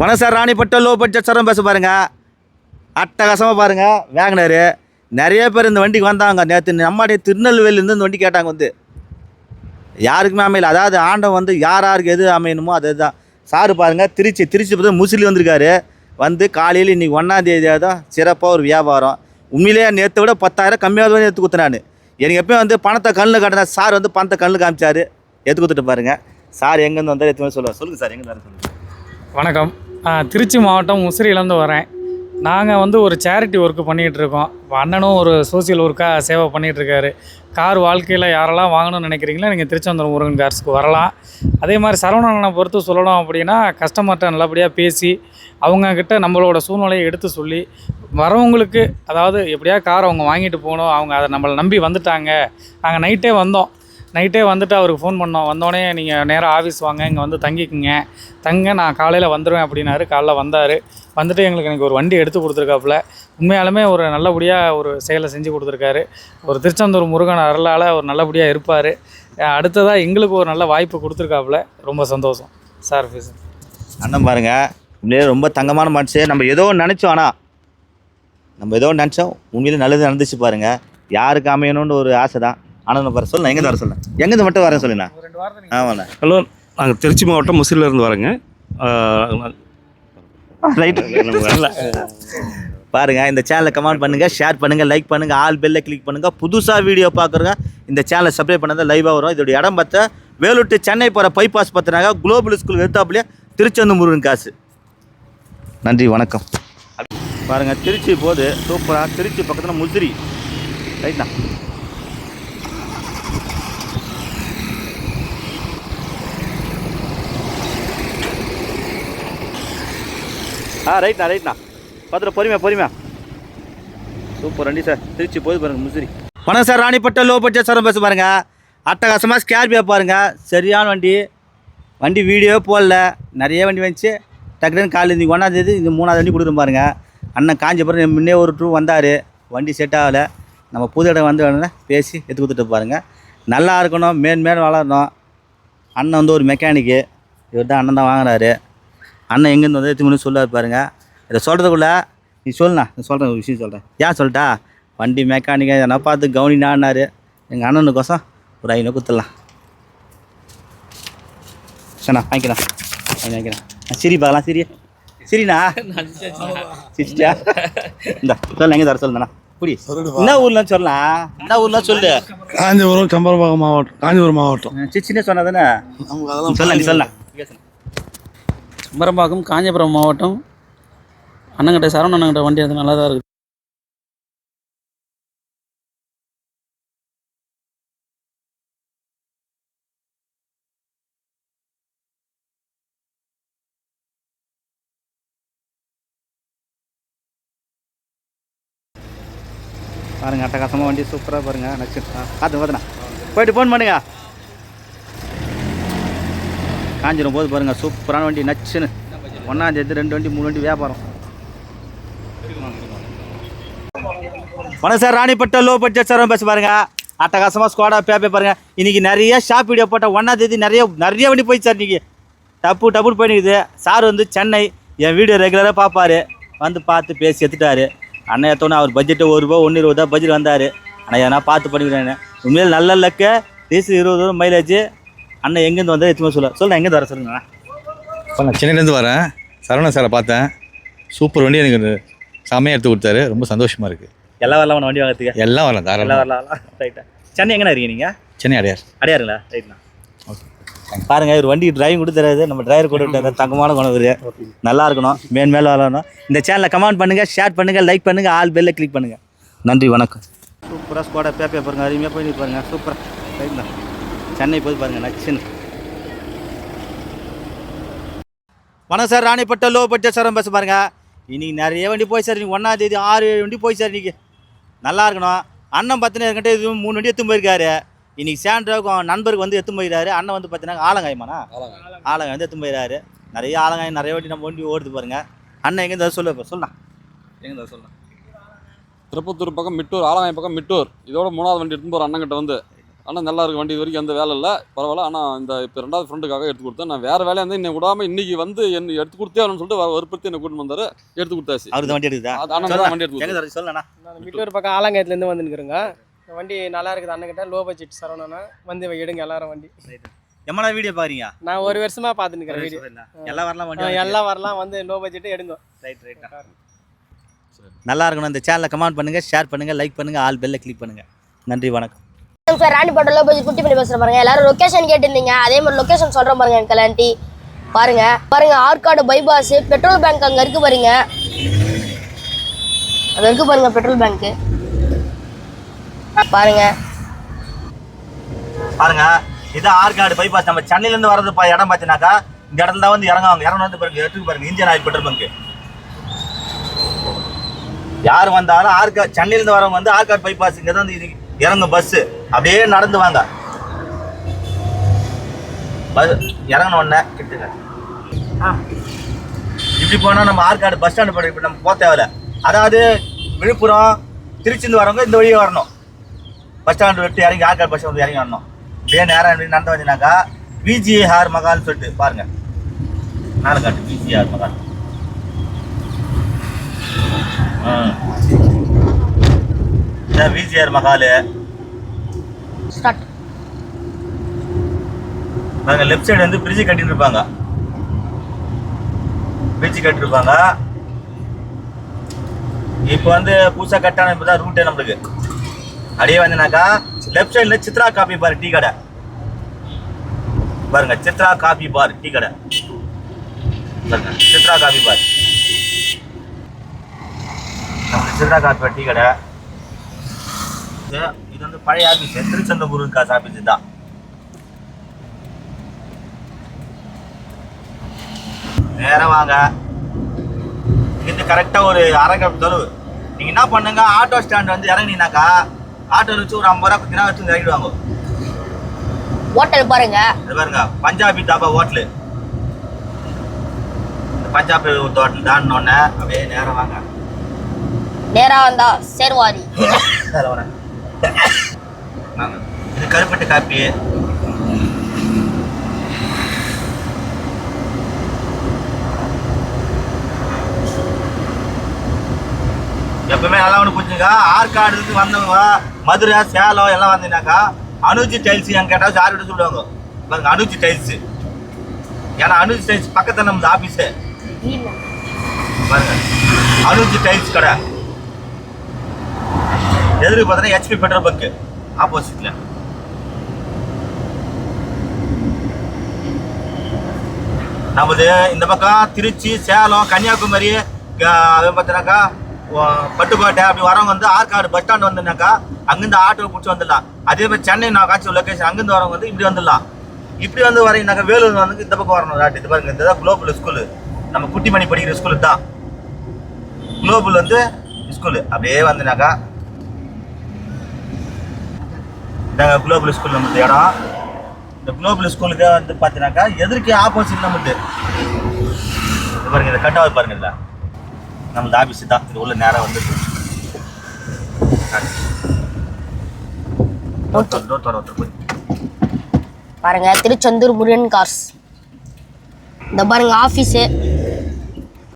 மனசார் sir Ranipet low budget சரம் பேச பாருங்க. அட்டகாசமாக பாருங்க. வேகனரு நிறைய பேர் இந்த வண்டிக்கு வந்தாங்க. நேற்று நம்மளுடைய திருநெல்வேலியிலேருந்து இந்த வண்டி கேட்டாங்க வந்து. யாருக்குமே அமையல. அதாவது ஆண்டவன் வந்து யார் யாருக்கு எது அமையணுமோ அது தான் சாரு பாருங்க திருச்சி திருச்சி பார்த்து முசிலி வந்திருக்காரு. வந்து காலையில் இன்றைக்கி ஒன்றாந்தேதியாக தான் சிறப்பாக ஒரு வியாபாரம். உண்மையிலேயே நேற்றை விட பத்தாயிரம் கம்மியாக தான் எடுத்து குத்துனானு எனக்கு எப்பயும் வந்து பணத்தை கண்ணில் காட்டினா சார் வந்து பணத்தை கண்ணில் காமிச்சார். எடுத்து கொடுத்துட்டு பாருங்கள் சார் எங்கேருந்து வந்தார் எத்தனை சொல்லுவார் சொல்லுங்கள் சார் எங்கே சொல்லுங்கள் வணக்கம். திருச்சி மாவட்டம் முசிறியிலேருந்து வரேன். நாங்கள் வந்து ஒரு சேரிட்டி ஒர்க்கு பண்ணிகிட்ருக்கோம் அண்ணனும் ஒரு சோசியல் ஒர்க்காக சேவை பண்ணிகிட்ருக்காரு கார் வாழ்க்கையில் யாரெல்லாம் வாங்கணும்னு நினைக்கிறீங்களோ நீங்கள் திருச்செந்தூர் முருகன் கார்ஸுக்கு வரலாம். அதே மாதிரி சரவணனை பொறுத்து சொல்லணும் அப்படின்னா கஸ்டமர்கிட்ட நல்லபடியாக பேசி அவங்கக்கிட்ட நம்மளோட சூழ்நிலையை எடுத்து சொல்லி வரவங்களுக்கு அதாவது எப்படியா கார் அவங்க வாங்கிட்டு போகணும் அவங்க அதை நம்மளை நம்பி வந்துட்டாங்க. நாங்கள் நைட்டே வந்தோம். நைட்டே வந்துட்டு அவருக்கு ஃபோன் பண்ணோம். வந்தோடனே நீங்கள் நேராக ஆஃபீஸ் வாங்க இங்கே வந்து தங்கிக்குங்க. தங்க நான் காலையில் வந்துடுவேன் அப்படின்னாரு. காலைல வந்தார். வந்துட்டு எங்களுக்கு எனக்கு ஒரு வண்டி எடுத்து கொடுத்துருக்காப்புல. உண்மையாலுமே ஒரு நல்லபடியாக ஒரு செயலை செஞ்சு கொடுத்துருக்காரு. ஒரு திருச்செந்தூர் முருகன் அருளால் ஒரு நல்லபடியாக இருப்பார். அடுத்ததாக எங்களுக்கு ஒரு நல்ல வாய்ப்பு கொடுத்துருக்காப்புல. ரொம்ப சந்தோஷம். சார் ஃபீஸ் அண்ணன் பாருங்க. இப்படியே ரொம்ப தங்கமான மனுஷன். நம்ம ஏதோ ஒன்று நினச்சோம் ஆனால் நம்ம ஏதோ ஒன்று நினச்சோம். உண்மையிலே நல்லது நடந்துச்சு பாருங்கள் யாருக்கு அமையணும்னு ஒரு ஆசை தான் ஆனால் பாரு சொல்ல எங்கே வர சொல்ல எங்கேருந்து மட்டும் வரேன் சொல்லுண்ணா? ஆமாண்ணா ஹலோ நாங்கள் திருச்சி மாவட்டம் முசிறிலேருந்து வரேங்க. ரைட்டு. பாருங்க இந்த சேனலை கமெண்ட் பண்ணுங்க ஷேர் பண்ணுங்க லைக் பண்ணுங்க ஆல் பெல்ல கிளிக் பண்ணுங்க. புதுசாக வீடியோ பார்க்குறங்க இந்த சேனலை சப்ஸ்கிரைப் பண்ணாத லைவாக வரும். இதோட இடம் பார்த்த வேலூர் சென்னை போகிற பைபாஸ் பார்த்தினாங்க குளோபல் ஸ்கூல் எடுத்தாப்புலேயே திருச்செந்தூர் முருகன் காசு. நன்றி வணக்கம். பாருங்க திருச்சி போது சூப்பராக திருச்சி பக்கத்தில் முசிறி. ரைட்ண்ணா. ஆ ரைட்ண்ணா ரைட்ண்ணா பார்த்துட்டு பொறுமையா பொறுமையா. சூப்பர் வண்டி சார். திருச்சி போய் பாருங்க முசிறி. வணக்கம் sir Ranipet low budget sir பேச பாருங்க அட்டகாசமாக ஸ்கேர்பியோ பாருங்க. சரியான வண்டி. வண்டி வீடியோ போடல. நிறைய வண்டி வந்துச்சு. டக்குனு காலையில் இன்றைக்கி ஒன்றாந்தேதி இந்த மூணாவது வண்டி கொடுத்துரும் பாருங்க. அண்ணன் காஞ்சிபுரம் முன்னே ஒரு டூ வந்தார். வண்டி செட் ஆகலை. நம்ம புது இடம் வந்து உடனே பேசி எடுத்து கொடுத்துட்டு பாருங்க. நல்லா இருக்கணும் மேன் மேன் வளரணும். அண்ணன் வந்து ஒரு மெக்கானிக்கு இவர் தான் அண்ணன் தான் வாங்குறாரு. அண்ணன் எங்கேருந்து வந்து எடுத்து சொல்லுவார் பாருங்க. இதை சொல்கிறதுக்குள்ள நீ சொல்லுண்ணா நான் சொல்கிறேன் ஒரு விஷயம் சொல்கிறேன் ஏன் சொல்லிட்டா? வண்டி மெக்கானிக்கை எதனா பார்த்து கவனினான்னாரு. எங்கள் அண்ணனுக்கோசம் ஒரு ஐநூறு கொடுத்துடலாம். சரிண்ணா வாங்கிக்கிறேன். வாங்கி வாங்கிக்கிறேன். சிரி பார்க்கலாம் சிரி. சிரிண்ணா? சிரிச்சிட்டியா? இந்த சொல்ல எங்கே தர சொல்லுண்ணா புடி. என்ன ஊர்லன்னு சொல்லலாம் என்ன ஊர்லாம் சொல்லு? காஞ்சிபுரம் சம்பரபாக்கம் மாவட்டம் காஞ்சிபுரம் மாவட்டம். சிச்சினே சொன்னா தானே? சொல்ல நீ சொல்லலாம் குமரம்பாக்கம் காஞ்சிபுரம் மாவட்டம் அண்ணங்கிட்ட சரவண அண்ணங்கிட்ட வண்டி அது நல்லா தான் இருக்குது. பாருங்க அட்டகாசமாக வண்டி சூப்பராக பாருங்க நச்சு. பார்த்து பார்த்துண்ணா போயிட்டு ஃபோன் பண்ணுங்கள் காஞ்சிரும் போது பாருங்க சூப்பரான வண்டி நச்சுன்னு. ஒன்றாம் தேதி ரெண்டு வண்டி மூணு வண்டி வியாபாரம். வணக்கம் sir Ranipet low budget sir பேச பாருங்க. அட்டகாசமாக ஸ்குவாடாக பேப்பே பாருங்க. இன்னைக்கு நிறைய ஷாப் வீடியோ போட்ட ஒன்றாம் தேதி நிறைய நிறைய வண்டி போயிடுச்சு சார் இன்னைக்கு. டப்பு டப்புன்னு போயிடுது சார் வந்து சென்னை என் வீடியோ ரெகுலராக பார்ப்பாரு வந்து பார்த்து பேசி எடுத்துட்டாரு. அண்ணன் எத்தோன்னே அவர் பட்ஜெட்டு ஒரு ரூபா ஒன்று இருபது ரூபா பட்ஜெட் வந்தார். ஆனால் எதனா பார்த்து பண்ணிக்கிறேன் உண்மையில் நல்ல லக்கு டீசல் இருபது ரூபா மைலேஜ் அண்ணன் எங்கேருந்து வந்தால் எத்தனை சொல்ல சொல்ல எங்கேருந்து வர சொல்லுங்க இப்போ நான் சென்னையிலேருந்து வரேன். சரவணன் சாரை பார்த்தேன். சூப்பர் வண்டி எனக்கு செம்மையாக எடுத்து கொடுத்தாரு. ரொம்ப சந்தோஷமாக இருக்குது எல்லாம் வரலாம் வண்டி வாங்கிறதுக்கு? எல்லாம் வரலாம் எல்லாம் தாராளமாக வரலாம் ரைட்டா சென்னை எங்கண்ணா இருக்கீங்க நீங்கள் சென்னை அடையார். அடையாருங்களா? ரைட்ண்ணா பாருங்க இவர் வண்டி டிரைவிங் கூட தெரியாது நம்ம டிரைவர் கூட விட்டாரு. தங்கமான குணம் இவரு. நல்லா இருக்கணும். மேன் மேலே வரணும். இந்த சேனலை கமெண்ட் பண்ணுங்க ஷேர் பண்ணுங்க லைக் பண்ணுங்க ஆல் பெல்ல கிளிக் பண்ணுங்க. நன்றி வணக்கம். சூப்பராக ஸ்குவாடா பேப்பே பாருங்க. அருமையாக போய் பாருங்க. சூப்பராக ரைட்ண்ணா சென்னை போய் பாருங்க நச்சுன்னு வணக்கம் sir Ranipet low budget sir பேச பாருங்க இன்னைக்கு நிறைய வண்டி போய் சார் இன்னைக்கு ஒன்றாம் தேதி ஆறு ஏழு வண்டி போய் சார் இன்னைக்கு. நல்லா இருக்கணும். அண்ணன் பார்த்தீங்கன்னா என்கிட்ட இது மூணு வண்டி எடுத்து போயிருக்காரு. இன்னைக்கு சாண்ட்ராவுக்கும் நண்பருக்கு வந்து எடுத்து போயிருக்காரு. அண்ணன் வந்து பார்த்தீங்கன்னா ஆலங்காயமாண்ணா? ஆலங்காய் வந்து எடுத்து போயிருக்காரு. நிறைய ஆலங்காயம் நிறைய வண்டி நம்ம வண்டி ஓடுது பாருங்க. அண்ணன் எங்கே சொல்ல சொல்லலாம் எங்கே சொல்லலாம் திருப்பத்தூர் பக்கம் மிட்டூர் ஆலங்காய் பக்கம் மிட்டூர். இதோட மூணாவது வண்டி எடுத்துன்னு போகிற அண்ணங்கிட்ட வந்து ஆனால் நல்லா இருக்கு வண்டி இது வரைக்கும் எந்த வேலை இல்லை. பரவாயில்ல. ஆனால் இந்த இப்போ ரெண்டாவது ஃப்ரெண்டுக்காக எடுத்து கொடுத்தேன். நான் வேறு வேலையாக இருந்தால் என்னை விடாமல் இன்னைக்கு வந்து என்ன எடுத்து கொடுத்தே ஆகணும்னு சொல்லிட்டு வற்புறுத்தி என்னை கூட்டிட்டு வந்தார். எடுத்து கொடுத்தாச்சு. வண்டி எடுக்குதா? அது வண்டி எடுத்து எங்க கொடுத்தாரு. சார் சொல்லண்ணா நான் வீட்டூர் பக்கம் ஆலங்காயத்துலேருந்து வந்துருக்குறேங்க வண்டி நல்லா இருக்குது அண்ணன்கிட்ட. லோ பட்ஜெட் சரவணனா. வந்து எடுங்க எல்லாரும் வண்டி. எம்மளா வீடியோ பாக்குறீங்க? நான் ஒரு வருஷமா பார்த்துன்னு இருக்கிறேன் வீடியோ. எல்லாம் வரலாம் வண்டி எல்லாம் வரலாம். வந்து லோ பட்ஜெட் எடுங்க. ரைட் ரைட் நல்லா இருக்கணும். இந்த சேனலை கமெண்ட் பண்ணுங்க ஷேர் பண்ணுங்க லைக் பண்ணுங்க ஆல் பெல்ல கிளிக் பண்ணுங்க. நன்றி வணக்கம். சார் ராணிப்பேட்டையில் போய் குட்டி பண்ணி பேசுகிற பாருங்க. எல்லாரும் லொக்கேஷன் கேட்டிருந்தீங்க. அதே மாதிரி லொக்கேஷன் சொல்கிறேன் பாருங்க எனக்கு கல்யாண்டி பாருங்க. பாருங்க ஆற்காடு பைபாஸ் பெட்ரோல் பேங்க் அங்கே இருக்கு பாருங்க. அங்கே இருக்கு பாருங்க பெட்ரோல் பேங்க்கு பாருங்க. பாருங்க இது ஆற்காடு பைபாஸ் நம்ம சென்னையிலேருந்து வர்றது வரது இடம் பார்த்தீங்கன்னாக்கா இந்த இடத்துல தான் வந்து இறங்குவாங்க. இறங்க வந்து பாருங்க எடுத்துக்கு பாருங்க. இந்தியன் ஆயில் பெட்ரோல் பங்கு யார் வந்தாலும் ஆற்காடு சென்னையிலேருந்து வரவங்க வந்து ஆற்காடு பைபாஸ் தான் வந்து இது இறங்கும் பஸ் அப்படியே நடந்து வாங்க. பஸ் இறங்கின உடனே கிட்டுங்க. ஆ. இப்படி போனா நம்ம ஆற்காடு பஸ் ஸ்டாண்டு போய் இப்ப நம்ம போக தேவையில்ல. அதாவது விழுப்புரம் திருச்சிந்து வரவங்க இந்த வழியே வரணும். பஸ் ஸ்டாண்டு விட்டு இறங்கி ஆற்காடு பஸ் ஸ்டாண்டு இறங்கி வரணும். இதே நேரம் இப்படி நடந்து வந்தீங்கன்னாக்கா விஜிஆர் மகால்னு சொல்லிட்டு பாருங்க. மேலே காட்டு விஜிஆர் மகால். இதான் விஜிஆர் மகால். ஸ்டார்ட் பாருங்க லெஃப்ட் சைடு வந்து பிரிட்ஜ் கட்டிட்டு இருப்பாங்க பிரிட்ஜ் கட்டிருப்பாங்க இப்போ வந்து புதுசாக கட்டான இப்போ தான் ரூட்டே நம்மளுக்கு. அப்படியே வந்தீங்கன்னாக்கா லெஃப்ட் சைடில் சித்ரா காபி பார் டீ கடை. பாருங்க சித்ரா காபி பார் டீ கடை. பாருங்க Chitra coffee bar. Chitra coffee bar tea கடை. இது இது வந்து பழைய ஆஃபீஸ் திருச்செந்தபுரம் காசு ஆஃபீஸ் தான். நேரா வாங்க. இங்கிருந்து கரெக்டாக ஒரு அரை கிலோமீட்டர் தொலைவு நீங்கள் என்ன பண்ணுங்க ஆட்டோ ஸ்டாண்ட் வந்து இறங்குனீங்கனாக்கா ஆட்டோ வச்சு ஒரு ஐம்பது ரூபா பத்து ரூபா வச்சு இறங்கிடுவாங்க ஹோட்டல் பாருங்க. இது பாருங்க பஞ்சாபி தாபா ஹோட்டலு பஞ்சாபி ஹோட்டல் தாண்டினோடனே அப்படியே நேரம் வாங்க. நேராக வந்தா சேர்வாரி இது கருப்பட்டு காப்பி எப்பவுமே நல்லா ஒன்று புரிஞ்சுங்க ஆற்காடுக்கு வந்தவங்க மதுரை சேலம் எல்லாம் வந்தீங்கன்னாக்கா அனுஜி டைல்ஸ் எங்க கேட்டால் யார் விட சொல்லுவாங்க? பாருங்க அனுஜி டைல்ஸ் ஏன்னா அனுஜி டைல்ஸ் பக்கத்தில் நம்ம ஆஃபீஸு பாருங்க. அனுஜி டைல்ஸ் கடை. எதிர்க்கு பார்த்தீங்கன்னா ஹெச்பி பெட்ரோல் பங்க் ஆப்போசிட்ல நமது இந்த பக்கம் திருச்சி சேலம் கன்னியாகுமரி அஹ், அது பார்த்தீங்கன்னாக்கா பட்டுக்கோட்டை அப்படி வரவங்க வந்து ஆற்காடு பஸ் ஸ்டாண்ட் வந்துனாக்கா அங்கேருந்து ஆட்டோ பிடிச்சி வந்துடலாம். அதே மாதிரி சென்னை நான் காட்சி லொக்கேஷன் அங்கேருந்து வரவங்க வந்து இப்படி வந்துடலாம். இப்படி வந்து வரீங்கனாக்கா வேலூர் வந்து இந்த பக்கம் வரணும் ராட்டு இது பாருங்க இதுதான் குளோபல் ஸ்கூலு நம்ம குட்டிமணி படிக்கிற ஸ்கூலு தான். குளோபல் வந்து ஸ்கூலு அப்படியே வந்துனாக்கா இதாங்க குளோபல் ஸ்கூல் நம்மளுக்கு இடம் இந்த குளோபல் ஸ்கூலுக்கு வந்து பார்த்தீங்கன்னாக்கா எதிர்க்கே ஆப்போசிட் நம்மளுக்கு பாருங்க இதை கட்டாவது பாருங்க இதில் நம்மளது ஆஃபீஸ் தான். இது உள்ள நேராக வந்து பாருங்க திருச்செந்தூர் முருகன் கார்ஸ் இந்த பாருங்க ஆஃபீஸு